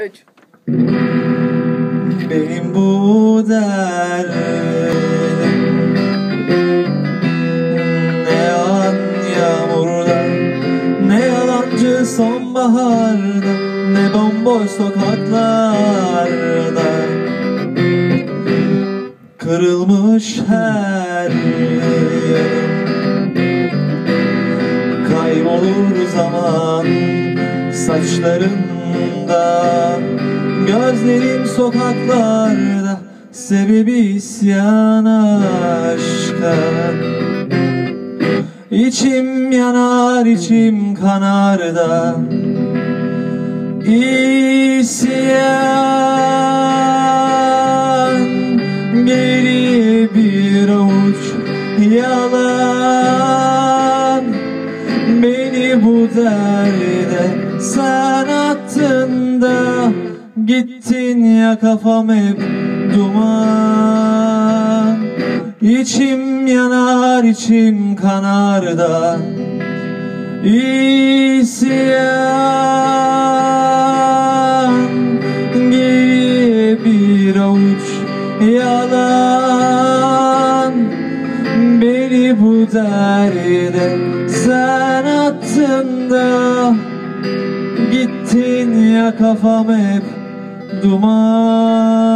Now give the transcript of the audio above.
3. Benim bu derdim. Ne yağan yağmurda Ne yalancı sonbaharda Ne bomboş sokaklarda. Kırılmış her yerim. Kaybolur zaman saçlarında Gözlerim sokaklarda Sebebi isyan aşka. İçim yanar içim kanar da. İsyan Geriye bir avuç yalan. Beni bu derde sen attın Gittin ya kafam hep duman. İçim yanar içim kanar da. İsyan Geriye bir avuç yalan. Beni bu derde sen attın da. Gittin ya kafam hep duman